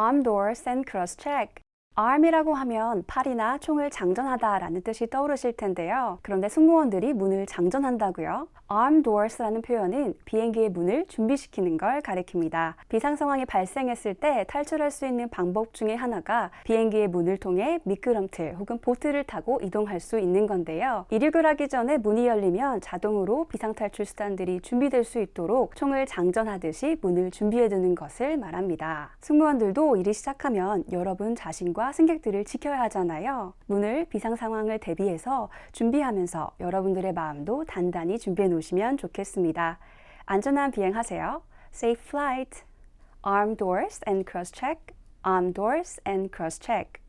Arm doors and cross check. Arm이라고 하면 팔이나 총을 장전하다 라는 뜻이 떠오르실 텐데요. 그런데 승무원들이 문을 장전한다고요? arm doors라는 표현은 비행기의 문을 준비시키는 걸 가리킵니다. 비상 상황이 발생했을 때 탈출할 수 있는 방법 중에 하나가 비행기의 문을 통해 미끄럼틀 혹은 보트를 타고 이동할 수 있는 건데요. 이륙을 하기 전에 문이 열리면 자동으로 비상 탈출 수단들이 준비될 수 있도록 총을 장전하듯이 문을 준비해 두는 것을 말합니다. 승무원들도 일이 시작하면 여러분 자신 과 승객들을 지켜야 하잖아요. 문을 비상 상황을 대비해서 준비하면서 여러분들의 마음도 단단히 준비해 놓으시면 좋겠습니다. 안전한 비행하세요. Safe flight. Arm doors and cross check. Arm doors and cross check.